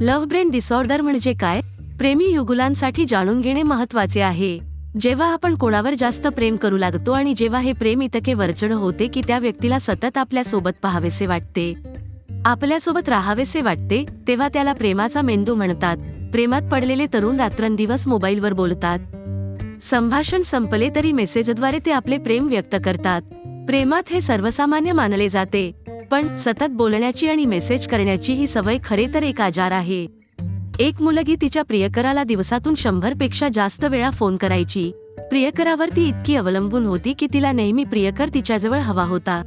Love brain disorder म्हणजे काय? प्रेमी युगुलांसाठी जाणून घेणे महत्त्वाचे आहे. जेव्हा आपण कोणावर जास्त प्रेम करू लागतो आणि जेव्हा हे प्रेम इतके वरचढ होते की त्या व्यक्तीला सतत आपल्यासोबत पाहावेसे वाटते. आपल्यासोबत राहावेसे वाटते तेव्हा त्याला प्रेमाचा मेंदू म्हणतात. प्रेमात पडलेले तरुण रात्रंदिवस मोबाईलवर बोलतात. संभाषण संपले तरी मेसेजद्वारे ते आपले प्रेम व्यक्त करतात. प्रेमात हे सर्वसामान्य मानले जाते. पण सतत बोलण्याची आणि मेसेज करण्याची ही सवय खरे तर एक आजार आहे. एक मुलगी तिच्या प्रियकराला दिवसातून शंभरपेक्षा जास्त वेळा फोन करायची. प्रियकरावर ती इतकी अवलंबून होती की तिला नेहमी प्रियकर तिच्याजवळ हवा होता.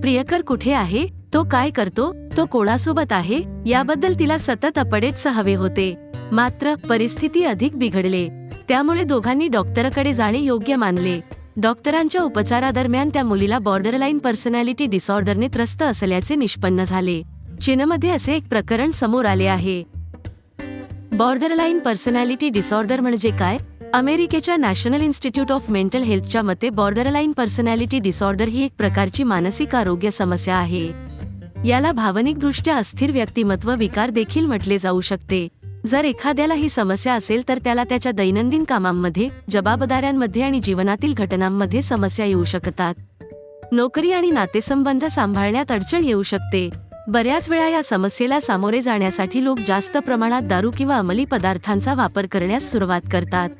प्रियकर कुठे आहे? तो काय करतो? तो कोणासोबत आहे? याबद्दल तिला सतत अपडेट्स हवे होते. मात्र परिस्थिती अधिक बिघडले. त्यामुळे दोघांनी डॉक्टरकडे जाणे योग्य मानले. डॉक्टरांच्या उपचारादरम्यान त्या मुलीला बॉर्डरलाईन पर्सनॅलिटी डिसऑर्डरने त्रस्त असल्याचे निष्पन्न झाले. चीनमध्ये असे एक प्रकरण समोर आले आहे. बॉर्डरलाईन पर्सनॅलिटी डिसऑर्डर म्हणजे काय? अमेरिकेच्या नॅशनल इन्स्टिट्यूट ऑफ मेंटल हेल्थच्या मते बॉर्डरलाईन पर्सनॅलिटी डिसऑर्डर ही एक प्रकारची मानसिक आरोग्य समस्या आहे. याला भावनिकदृष्ट्या अस्थिर व्यक्तिमत्व विकार देखील म्हटले जाऊ शकते. जर एखाद्याला ही समस्या असेल तर त्याला त्याच्या दैनंदिन कामांमध्ये जबाबदाऱ्यांमध्ये आणि जीवनातील घटनांमध्ये समस्या येऊ शकतात. नोकरी आणि नातेसंबंध सांभाळण्यात अडचण येऊ शकते. बऱ्याच वेळा या समस्येला सामोरे जाण्यासाठी लोक जास्त प्रमाणात दारू किंवा अंमली पदार्थांचा वापर करण्यास सुरुवात करतात.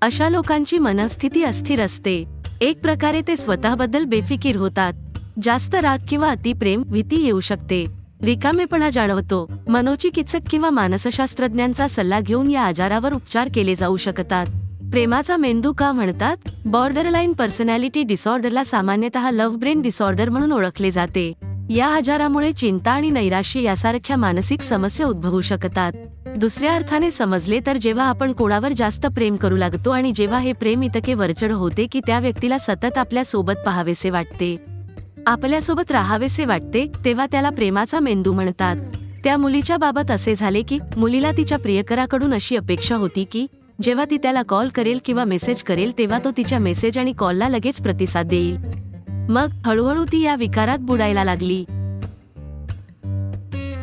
अशा लोकांची मनस्थिती अस्थिर असते. एक प्रकारे ते स्वतःबद्दल बेफिकीर होतात. जास्त राग किंवा अतिप्रेम भीती येऊ शकते. रिकामेपणा जाणवतो. मनोचिकित्सक किंवा मानसशास्त्रज्ञांचा सल्ला घेऊन या आजारावर उपचार केले जाऊ शकतात. प्रेमाचा मेंदू का म्हणतात? बॉर्डरलाईन पर्सनॅलिटी डिसऑर्डरला सामान्यतः लव्ह ब्रेन डिसऑर्डर म्हणून ओळखले जाते. या आजारामुळे चिंता आणि नैराश्य यासारख्या मानसिक समस्या उद्भवू शकतात. दुसऱ्या अर्थाने समजले तर जेव्हा आपण कोणावर जास्त प्रेम करू लागतो आणि जेव्हा हे प्रेम इतके वरचढ होते की त्या व्यक्तीला सतत आपल्यासोबत पाहावेसे वाटते. आपल्यासोबत राहावेसे वाटते तेव्हा त्याला प्रेमाचा मेंदू म्हणतात. त्या मुलीच्या बाबत असे झाले की मुलीला तिच्या प्रियकराकडून अशी अपेक्षा होती की जेव्हा ती त्याला कॉल करेल किंवा मेसेज करेल तेव्हा तो तिच्या मेसेज आणि कॉलला लगेच प्रतिसाद देईल. मग हळूहळू ती या विकारात बुडायला लागली.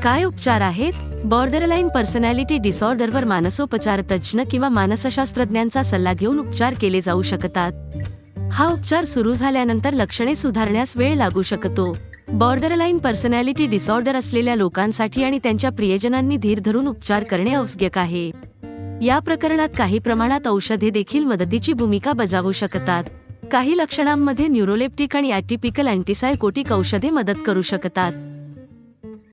काय उपचार आहेत? बॉर्डरलाईन पर्सनॅलिटी डिसऑर्डरवर मानसोपचार तज्ज्ञ किंवा मानसशास्त्रज्ञांचा सल्ला घेऊन उपचार केले जाऊ शकतात. हा उपचार सुरू झाल्यानंतर लक्षणे सुधारण्यास वेळ लागू शकतो. बॉर्डरलाईन पर्सनॅलिटी डिसऑर्डर असलेल्या लोकांसाठी आणि त्यांच्या प्रियजनांनी धीर धरून उपचार करणे आवश्यक आहे. या प्रकरणात काही प्रमाणात औषधे देखील मदतीची भूमिका बजावू शकतात. काही लक्षणांमध्ये न्यूरोलेप्टिक आणि ॲटिपिकल अँटीसायकोटिक औषधे मदत करू शकतात.